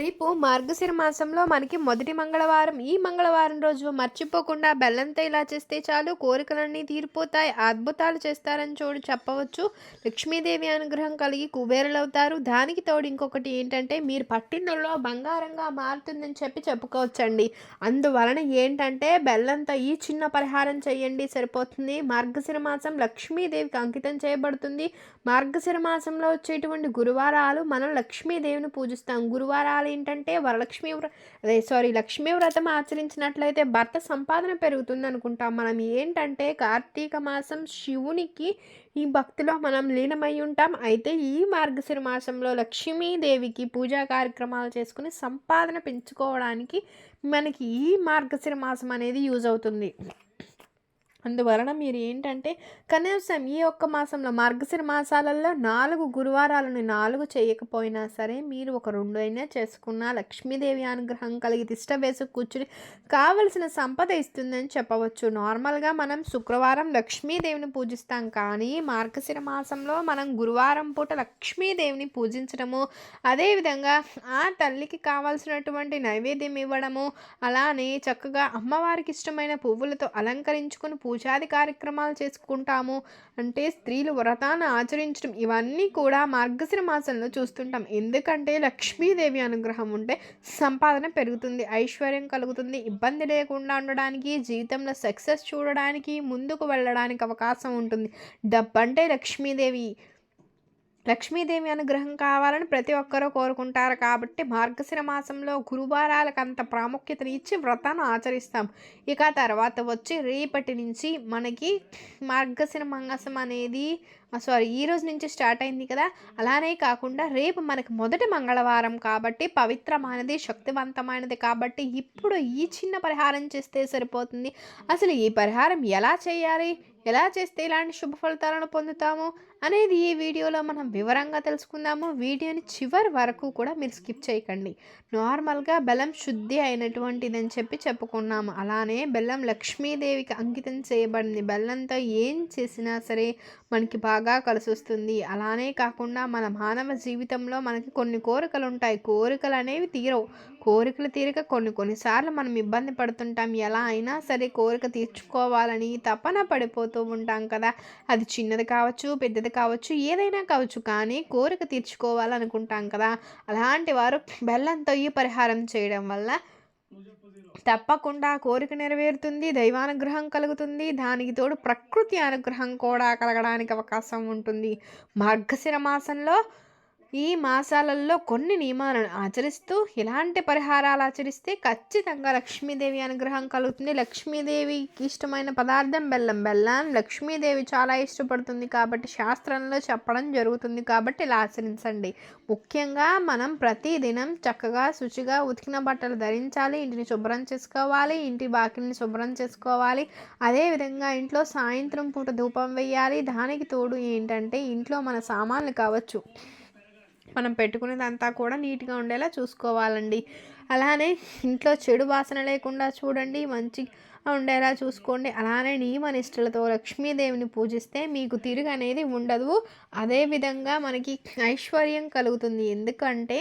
రేపు మార్గశిర మాసంలో మనకి మొదటి మంగళవారం. ఈ మంగళవారం రోజు మర్చిపోకుండా బెల్లంతో ఇలా చేస్తే చాలు. కోరికలన్నీ తీరిపోతాయి. అద్భుతాలు చేస్తారని చూడు చెప్పవచ్చు. లక్ష్మీదేవి అనుగ్రహం కలిగి కుబేరులవుతారు. దానికి తోడు ఇంకొకటి ఏంటంటే మీరు పట్టిండల్లో బంగారంగా మారుతుందని చెప్పి చెప్పుకోవచ్చండి. అందువలన ఏంటంటే బెల్లంతో ఈ చిన్న పరిహారం చేయండి సరిపోతుంది. మార్గశిర మాసం లక్ష్మీదేవికి అంకితం చేయబడుతుంది. మార్గశిర మాసంలో వచ్చేటువంటి గురువారాలు మనం లక్ష్మీదేవిని పూజిస్తాం. గురువారాలు ఏంటంటే వరలక్ష్మి వ్రత అదే సారీ లక్ష్మీ వ్రతం ఆచరించినట్లయితే భర్త సంపాదన పెరుగుతుంది అనుకుంటాం మనం ఏంటంటే కార్తీక మాసం శివునికి ఈ భక్తిలో మనం లీనమై ఉంటాం. అయితే ఈ మార్గశిర మాసంలో లక్ష్మీదేవికి పూజా కార్యక్రమాలు చేసుకుని సంపాదన పెంచుకోవడానికి మనకి ఈ మార్గశిర మాసం అనేది యూజ్ అవుతుంది. అందువలన మీరు ఏంటంటే కనీసం ఈ ఒక్క మాసంలో మార్గశిర మాసాలలో నాలుగు గురువారాలను నాలుగు చేయకపోయినా సరే మీరు ఒక రెండు అయినా చేసుకున్న లక్ష్మీదేవి అనుగ్రహం కలిగి తిష్ట వేసి కూర్చుని కావలసిన సంపద ఇస్తుందని చెప్పవచ్చు. నార్మల్గా మనం శుక్రవారం లక్ష్మీదేవిని పూజిస్తాం కానీ మార్గశిర మాసంలో మనం గురువారం పూట లక్ష్మీదేవిని పూజించడము అదేవిధంగా ఆ తల్లికి కావాల్సినటువంటి నైవేద్యం ఇవ్వడము అలానే చక్కగా అమ్మవారికి ఇష్టమైన పువ్వులతో అలంకరించుకుని పూజాది కార్యక్రమాలు చేసుకుంటాము. అంటే స్త్రీలు వ్రతాన్ని ఆచరించడం ఇవన్నీ కూడా మార్గశిర మాసంలో చూస్తుంటాం. ఎందుకంటే లక్ష్మీదేవి అనుగ్రహం ఉంటే సంపాదన పెరుగుతుంది ఐశ్వర్యం కలుగుతుంది. ఇబ్బంది లేకుండా ఉండడానికి జీవితంలో సక్సెస్ చూడడానికి ముందుకు వెళ్ళడానికి అవకాశం ఉంటుంది. డబ్బంటే లక్ష్మీదేవి. లక్ష్మీదేవి అనుగ్రహం కావాలని ప్రతి ఒక్కరూ కోరుకుంటారు కాబట్టి మార్గశిర మాసంలో గురువారాలకు అంత ప్రాముఖ్యతని ఇచ్చి వ్రతాన్ని ఆచరిస్తాం. ఇక తర్వాత వచ్చి రేపటి నుంచి మనకి మార్గశిర మంగసం అనేది సారీ ఈ రోజు నుంచి స్టార్ట్ అయింది కదా. అలానే కాకుండా రేపు మనకు మొదటి మంగళవారం కాబట్టి పవిత్రమైనది శక్తివంతమైనది కాబట్టి ఇప్పుడు ఈ చిన్న పరిహారం చేస్తే సరిపోతుంది. అసలు ఈ పరిహారం ఎలా చేయాలి? ఎలా చేస్తే ఇలాంటి శుభ ఫలితాలను పొందుతాము అనేది ఈ వీడియోలో మనం వివరంగా తెలుసుకుందాము. వీడియోని చివరి వరకు కూడా మీరు స్కిప్ చేయకండి. నార్మల్గా బెల్లం శుద్ధి అయినటువంటిదని చెప్పి చెప్పుకున్నాము. అలానే బెల్లం లక్ష్మీదేవికి అంకితం చేయబడింది. బెల్లంతో ఏం చేసినా సరే మనకి బాగా కలిసి వస్తుంది అలానే కాకుండా మన మానవ జీవితంలో మనకి కొన్ని కోరికలు ఉంటాయి. కోరికలు అనేవి తీరవు. కోరికలు తీరిక కొన్ని కొన్నిసార్లు మనం ఇబ్బంది పడుతుంటాం. ఎలా అయినా సరే కోరిక తీర్చుకోవాలని తపన పడిపోతూ ఉంటాం కదా. అది చిన్నది కావచ్చు పెద్దది కావచ్చు ఏదైనా కావచ్చు కానీ కోరిక తీర్చుకోవాలనుకుంటాం కదా. అలాంటి వారు బెల్లంతో ఈ పరిహారం చేయడం వల్ల తప్పకుండా కోరిక నెరవేరుతుంది దైవానుగ్రహం కలుగుతుంది దానికి తోడు ప్రకృతి అనుగ్రహం కూడా కలగడానికి అవకాశం ఉంటుంది. మార్గశిర మాసంలో ఈ మాసాలలో కొన్ని నియమాలను ఆచరిస్తూ ఇలాంటి పరిహారాలు ఆచరిస్తే ఖచ్చితంగా లక్ష్మీదేవి అనుగ్రహం కలుగుతుంది. లక్ష్మీదేవికి ఇష్టమైన పదార్థం బెల్లం. బెల్లం లక్ష్మీదేవి చాలా ఇష్టపడుతుంది కాబట్టి శాస్త్రంలో చెప్పడం జరుగుతుంది కాబట్టి ఇలా ఆచరించండి. ముఖ్యంగా మనం ప్రతిదినం చక్కగా శుచిగా ఉతికిన బట్టలు ధరించాలి ఇంటిని శుభ్రం చేసుకోవాలి ఇంటి బాకిని శుభ్రం చేసుకోవాలి. అదేవిధంగా ఇంట్లో సాయంత్రం పూట ధూపం వేయాలి. దానికి తోడు ఏంటంటే ఇంట్లో మన సామాన్లు కావచ్చు. మనం పెట్టుకునేదంతా కూడా నీట్గా ఉండేలా చూసుకోవాలండి. అలానే ఇంట్లో చెడు వాసన లేకుండా చూడండి మంచి ఉండేలా చూసుకోండి. అలానే నియమ నిష్ఠలతో లక్ష్మీదేవిని పూజిస్తే మీకు తిరుగు అనేది ఉండదు అదేవిధంగా మనకి ఐశ్వర్యం కలుగుతుంది. ఎందుకంటే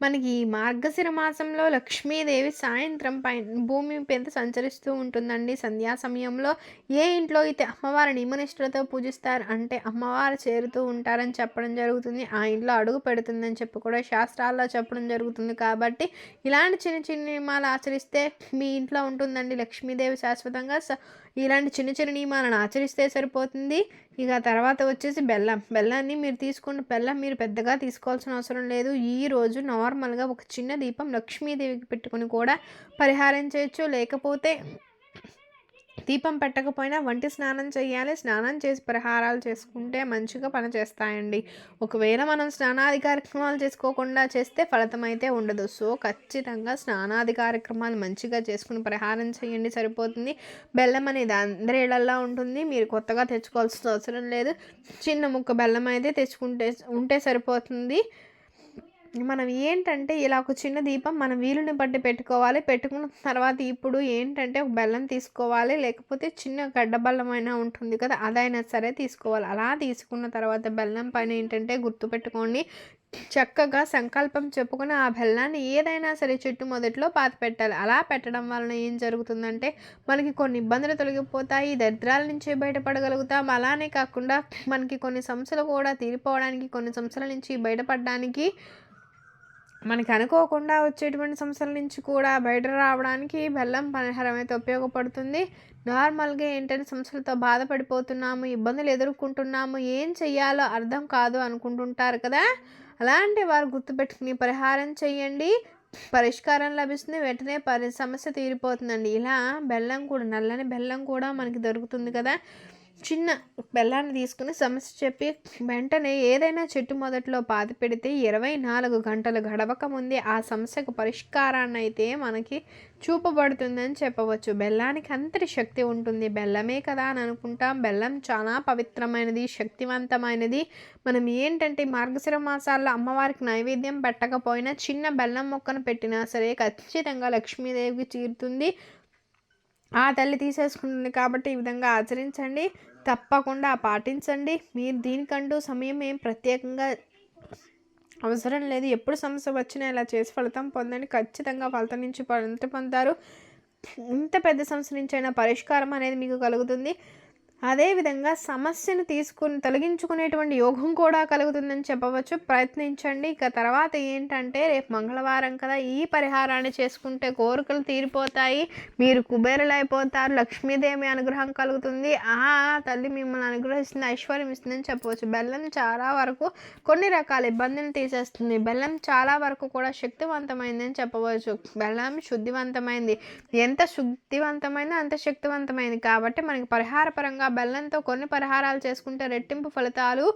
మనకి ఈ మార్గశిర మాసంలో లక్ష్మీదేవి సాయంత్రం పై భూమి పెద్ద సంచరిస్తూ ఉంటుందండి. సంధ్యా సమయంలో ఏ ఇంట్లో అయితే అమ్మవారి నియమనిష్టలతో పూజిస్తారు అంటే అమ్మవారు చేరుతూ ఉంటారని చెప్పడం జరుగుతుంది. ఆ ఇంట్లో అడుగు పెడుతుందని చెప్పి కూడా శాస్త్రాల్లో చెప్పడం జరుగుతుంది. కాబట్టి ఇలాంటి చిన్న చిన్న నియమాలు ఆచరిస్తే మీ ఇంట్లో ఉంటుందండి లక్ష్మీదేవి శాశ్వతంగా. ఇలాంటి చిన్న చిన్న నియమాలను ఆచరిస్తే సరిపోతుంది. ఇక తర్వాత వచ్చేసి బెల్లం. బెల్లాన్ని మీరు తీసుకున్న బెల్లం మీరు పెద్దగా తీసుకోవాల్సిన అవసరం లేదు. ఈ రోజు నార్మల్గా ఒక చిన్న దీపం లక్ష్మీదేవికి పెట్టుకుని కూడా పరిహారం చేయొచ్చు. లేకపోతే దీపం పెట్టకపోయినా వంటి స్నానం చేయాలి. స్నానం చేసి పరిహారాలు చేసుకుంటే మంచిగా పనిచేస్తాయండి. ఒకవేళ మనం స్నానాది కార్యక్రమాలు చేసుకోకుండా చేస్తే ఫలితం అయితే ఉండదు. సో ఖచ్చితంగా స్నానాది కార్యక్రమాలు మంచిగా చేసుకుని పరిహారం చేయండి. సరిపోతుంది. బెల్లం అనేది అందరి ఇళ్ళల్లో ఉంటుంది. మీరు కొత్తగా తెచ్చుకోవాల్సిన అవసరం లేదు. చిన్న ముక్క బెల్లం అయితే తెచ్చుకుంటే ఉంటే సరిపోతుంది. మనం ఏంటంటే ఇలా ఒక చిన్న దీపం మనం వీలుని బట్టి పెట్టుకోవాలి. పెట్టుకున్న తర్వాత ఇప్పుడు ఏంటంటే ఒక బెల్లం తీసుకోవాలి. లేకపోతే చిన్న గడ్డబెల్లం అయినా ఉంటుంది కదా అదైనా సరే తీసుకోవాలి. అలా తీసుకున్న తర్వాత బెల్లం పైన ఏంటంటే గుర్తుపెట్టుకోండి. చక్కగా సంకల్పం చెప్పుకుని ఆ బెల్లాన్ని ఏదైనా సరే చెట్టు మొదట్లో పాత పెట్టాలి. అలా పెట్టడం వలన ఏం జరుగుతుందంటే మనకి కొన్ని ఇబ్బందులు తొలగిపోతాయి దరిద్రాల నుంచి బయటపడగలుగుతాం. అలానే కాకుండా మనకి కొన్ని సమస్యలు కూడా తీరిపోవడానికి కొన్ని సమస్యల నుంచి బయటపడడానికి మనకి అనుకోకుండా వచ్చేటువంటి సమస్యల నుంచి కూడా బయట రావడానికి బెల్లం పరిహారం అయితే ఉపయోగపడుతుంది. నార్మల్గా ఏంటంటే సమస్యలతో బాధపడిపోతున్నాము ఇబ్బందులు ఎదుర్కొంటున్నాము ఏం చెయ్యాలో అర్థం కాదు అనుకుంటుంటారు కదా? అలాంటి వారు గుర్తుపెట్టుకుని పరిహారం చేయండి పరిష్కారం లభిస్తుంది వెంటనే పరి సమస్య తీరిపోతుందండి. ఇలా బెల్లం కూడా నల్లని బెల్లం కూడా మనకి దొరుకుతుంది కదా? చిన్న బెల్లాన్ని తీసుకుని సమస్య చెప్పి వెంటనే ఏదైనా చెట్టు మొదట్లో పాతి పెడితే ఇరవై నాలుగు గంటలు గడవక ముందే ఆ సమస్యకు పరిష్కారాన్ని అయితే మనకి చూపబడుతుందని చెప్పవచ్చు. బెల్లానికి అంతటి శక్తి ఉంటుంది. బెల్లమే కదా అని అనుకుంటాం. బెల్లం చాలా పవిత్రమైనది శక్తివంతమైనది. మనం ఏంటంటే మార్గశిర మాసాల్లో అమ్మవారికి నైవేద్యం పెట్టకపోయినా చిన్న బెల్లం మొక్కను పెట్టినా సరే ఖచ్చితంగా లక్ష్మీదేవికి తీరుతుంది. ఆ తల్లి తీసేసుకుంటుంది కాబట్టి ఈ విధంగా ఆచరించండి. తప్పకుండా పాటించండి. మీరు దీనికంటూ సమయం ఏం ప్రత్యేకంగా అవసరం లేదు. ఎప్పుడు సమస్య వచ్చినా ఇలా చేసి ఫలితం పొందండి. ఖచ్చితంగా ఫలితం నుంచి ఫలితం పొందుతారు. ఇంత పెద్ద సమస్య నుంచి అయినా పరిష్కారం అనేది మీకు కలుగుతుంది. అదేవిధంగా సమస్యను తీసుకుని తొలగించుకునేటువంటి యోగం కూడా కలుగుతుందని చెప్పవచ్చు. ప్రయత్నించండి. ఇక తర్వాత ఏంటంటే రేపు మంగళవారం కదా ఈ పరిహారాన్ని చేసుకుంటే కోరికలు తీరిపోతాయి. మీరు కుబేరులైపోతారు. లక్ష్మీదేవి అనుగ్రహం కలుగుతుంది. ఆ తల్లి మిమ్మల్ని అనుగ్రహిస్తుంది. ఐశ్వర్యం ఇస్తుందని చెప్పవచ్చు. బెల్లం చాలా వరకు కొన్ని రకాల ఇబ్బందులు తీసేస్తుంది. బెల్లం చాలా వరకు కూడా శక్తివంతమైందని చెప్పవచ్చు. బెల్లం శుద్ధివంతమైంది. ఎంత శుద్ధివంతమైందో అంత శక్తివంతమైంది. కాబట్టి మనకి పరిహారపరంగా బెల్లంతో కొన్ని పరిహారాలు చేసుకుంటే రెట్టింపు ఫలితాలు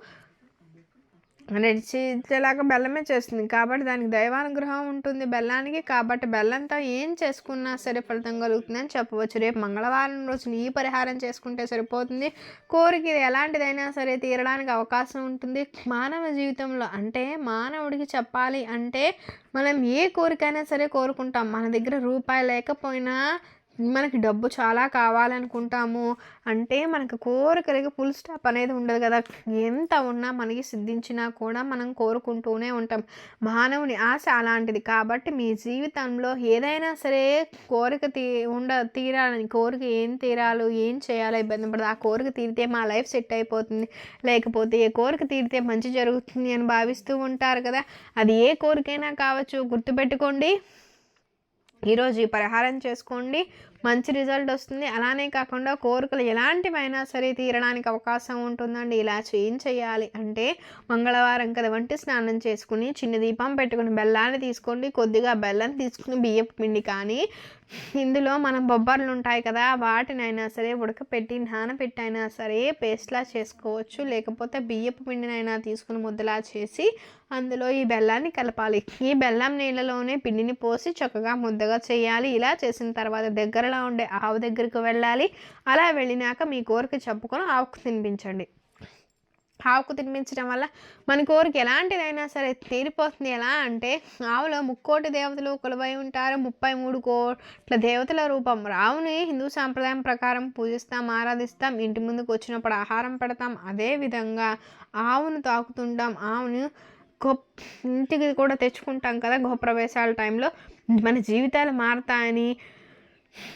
రెచ్చిలాగా బెల్లమే చేస్తుంది. కాబట్టి దానికి దైవానుగ్రహం ఉంటుంది బెల్లానికి. కాబట్టి బెల్లంతో ఏం చేసుకున్నా సరే ఫలితం కలుగుతుందని చెప్పవచ్చు. రేపు మంగళవారం రోజున ఈ పరిహారం చేసుకుంటే సరిపోతుంది. కోరిక ఇది ఎలాంటిదైనా సరే తీరడానికి అవకాశం ఉంటుంది. మానవ జీవితంలో అంటే మానవుడికి చెప్పాలి అంటే మనం ఏ కోరికైనా సరే కోరుకుంటాం. మన దగ్గర రూపాయి లేకపోయినా మనకి డబ్బు చాలా కావాలనుకుంటాము అంటే మనకు కోరికలకి ఫుల్ స్టాప్ అనేది ఉండదు కదా. ఎంత ఉన్నా మనకి సిద్ధించినా కూడా మనం కోరుకుంటూనే ఉంటాం. మానవుని ఆశ అలాంటిది. కాబట్టి మీ జీవితంలో ఏదైనా సరే కోరిక తీ ఉండ తీరాలని కోరిక ఏం తీరాలో ఏం చేయాలో ఇబ్బంది పడదు. ఆ కోరిక తీరితే మా లైఫ్ సెట్ అయిపోతుంది. లేకపోతే ఏ కోరిక తీరితే మంచి జరుగుతుంది అని భావిస్తూ ఉంటారు కదా. అది ఏ కోరికైనా కావచ్చు. గుర్తుపెట్టుకోండి. ఈరోజు ఈ పరిహారం చేసుకోండి. మంచి రిజల్ట్ వస్తుంది. అలానే కాకుండా కోరికలు ఎలాంటివైనా సరే తీరడానికి అవకాశం ఉంటుందండి. ఇలా ఏం చేయాలి అంటే మంగళవారం కదా వంటి స్నానం చేసుకుని చిన్న దీపం పెట్టుకుని బెల్లాన్ని తీసుకోండి. కొద్దిగా బెల్లం తీసుకుని బియ్యపు పిండి కానీ ఇందులో మనం బొబ్బర్లు ఉంటాయి కదా వాటినైనా సరే ఉడకపెట్టి నానబెట్టి అయినా సరే పేస్ట్లా చేసుకోవచ్చు. లేకపోతే బియ్యపు పిండినైనా తీసుకుని ముద్దలా చేసి అందులో ఈ బెల్లాన్ని కలపాలి. ఈ బెల్లం నీళ్ళలోనే పిండిని పోసి చక్కగా ముద్దగా చేయాలి. ఇలా చేసిన తర్వాత దగ్గరలో ఉండే ఆవు దగ్గరికి వెళ్ళాలి. అలా వెళ్ళినాక మీ కోరిక చెప్పుకొని ఆవుకు తినిపించండి. ఆవుకు తినిపించడం వల్ల మన కోరిక ఎలాంటిదైనా సరే తీరిపోతుంది. ఎలా అంటే ఆవులో ముక్కోటి దేవతలు కొలువై ఉంటారు. ముప్పై మూడు కోట్ల దేవతల రూపం. రావుని హిందూ సాంప్రదాయం ప్రకారం పూజిస్తాం ఆరాధిస్తాం ఇంటి ముందుకు వచ్చినప్పుడు ఆహారం పెడతాం. అదేవిధంగా ఆవును తాకుతుంటాం. ఆవును గొప్ప ఇంటికి కూడా తెచ్చుకుంటాం కదా గృహప్రవేశాల టైంలో. మన జీవితాలు మారుతాయని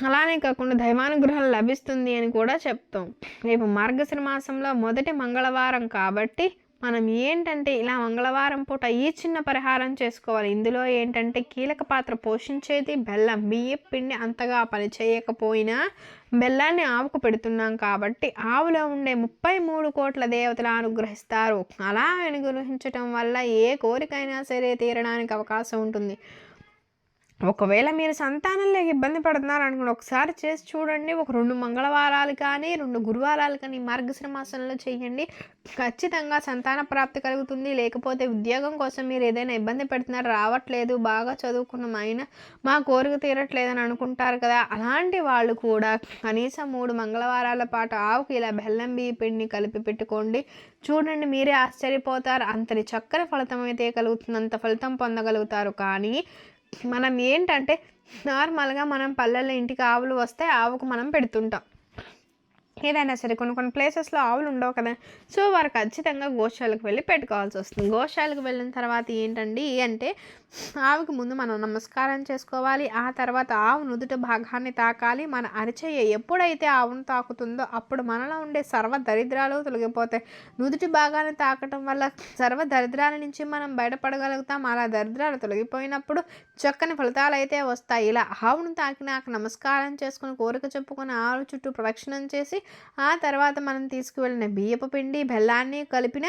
అలానే కాకుండా దైవానుగ్రహం లభిస్తుంది అని కూడా చెప్తాం. రేపు మార్గశిర మాసంలో మొదటి మంగళవారం కాబట్టి మనం ఏంటంటే ఇలా మంగళవారం పూట ఈ చిన్న పరిహారం చేసుకోవాలి. ఇందులో ఏంటంటే కీలక పాత్ర పోషించేది బెల్లం. బియ్య పిండి అంతగా పని చేయకపోయినా బెల్లాన్ని ఆవుకు పెడుతున్నాం కాబట్టి ఆవులో ఉండే ముప్పై మూడు కోట్ల దేవతలు అనుగ్రహిస్తారు. అలా అనుగ్రహించటం వల్ల ఏ కోరికైనా సరే తీరడానికి అవకాశం ఉంటుంది. ఒకవేళ మీరు సంతానం లేక ఇబ్బంది పడుతున్నారనుకోండి ఒకసారి చేసి చూడండి. ఒక రెండు మంగళవారాలు కానీ రెండు గురువారాలు కానీ మార్గశ్రమాసనంలో చేయండి. ఖచ్చితంగా సంతాన ప్రాప్తి కలుగుతుంది. లేకపోతే ఉద్యోగం కోసం మీరు ఏదైనా ఇబ్బంది పెడుతున్నారు రావట్లేదు. బాగా చదువుకున్న ఆయన మా కోరిక తీరట్లేదని అనుకుంటారు కదా. అలాంటి వాళ్ళు కూడా కనీసం మూడు మంగళవారాల పాటు ఆవుకి ఇలా బెల్లం బియ్య పిండిని కలిపి పెట్టుకోండి. చూడండి మీరే ఆశ్చర్యపోతారు. అంతటి చక్కని ఫలితం అయితే కలుగుతుంది. అంత ఫలితం పొందగలుగుతారు. కానీ మనం ఏంటంటే నార్మల్గా మనం పల్లెల్లో ఇంటికి ఆవులు వస్తే ఆవుకు మనం పెడుతుంటాం. ఏదైనా సరే కొన్ని కొన్ని ప్లేసెస్లో ఆవులు ఉండవు కదా. సో వారు ఖచ్చితంగా గోశాలకు వెళ్ళి పెట్టుకోవాల్సి వస్తుంది. గోశాలకు వెళ్ళిన తర్వాత ఏంటండి అంటే ఆవుకి ముందు మనం నమస్కారం చేసుకోవాలి. ఆ తర్వాత ఆవు నుదుట భాగాన్ని తాకాలి. మన అరిచేయ ఎప్పుడైతే ఆవును తాకుతుందో అప్పుడు మనలో ఉండే సర్వ దరిద్రాలు తొలగిపోతాయి. నుదుటి భాగాన్ని తాకటం వల్ల సర్వ దరిద్రాల నుంచి మనం బయటపడగలుగుతాం. అలా దరిద్రాలు తొలగిపోయినప్పుడు చక్కని ఫలితాలు అయితే వస్తాయి. ఇలా ఆవును తాకినాక నమస్కారం చేసుకుని కోరిక చెప్పుకొని ఆవు చుట్టూ ప్రదక్షిణం చేసి ఆ తర్వాత మనం తీసుకువెళ్ళిన బియ్యపు పిండి బెల్లాన్ని కలిపిన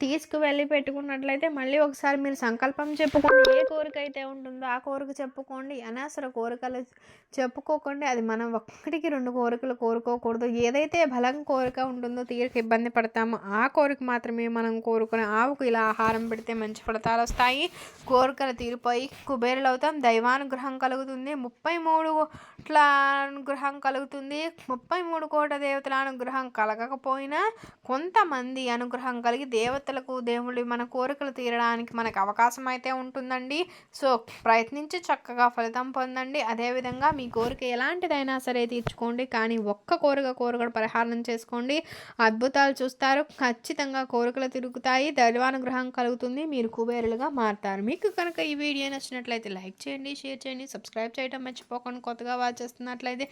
తీసుకువెళ్ళి పెట్టుకున్నట్లయితే మళ్ళీ ఒకసారి మీరు సంకల్పం చెప్పుకోండి. ఏ కోరిక అయితే ఉంటుందో ఆ కోరిక చెప్పుకోండి. అనవసర కోరికలు చెప్పుకోకండి అది మనం ఒక్కటికి రెండు కోరికలు కోరుకోకూడదు. ఏదైతే బలం కోరిక ఉంటుందో తీరిక ఇబ్బంది పడతామో ఆ కోరిక మాత్రమే మనం కోరుకుని ఆవుకు ఇలా ఆహారం పెడితే మంచి ఫలితాలు వస్తాయి. కోరికలు తీరిపోయి కుబేరులు అవుతాం దైవానుగ్రహం కలుగుతుంది. ముప్పై మూడు కోట్ల అనుగ్రహం కలుగుతుంది. ముప్పై మూడు కోట్ల దేవతల అనుగ్రహం కలగకపోయినా కొంతమంది అనుగ్రహం కలిగి దేవతలకు దేవుళ్ళు మన కోరికలు తీరడానికి మనకు అవకాశం అయితే ఉంటుందండి. సో ప్రయత్నించి చక్కగా ఫలితం పొందండి. అదేవిధంగా మీ కోరిక ఎలాంటిదైనా సరే తీర్చుకోండి. కానీ ఒక్క కోరిక కోరిక పరిహారం చేసుకోండి. అద్భుతాలు చూస్తారు. ఖచ్చితంగా కోరికలు తిరుగుతాయి. దైవానుగ్రహం కలుగుతుంది. మీరు కుబేరులుగా మారుతారు. మీకు కనుక ఈ వీడియో నచ్చినట్లయితే లైక్ చేయండి షేర్ చేయండి సబ్స్క్రైబ్ చేయడం మర్చిపోకుండా. కొత్తగా వాచ్ చేస్తున్నట్లయితే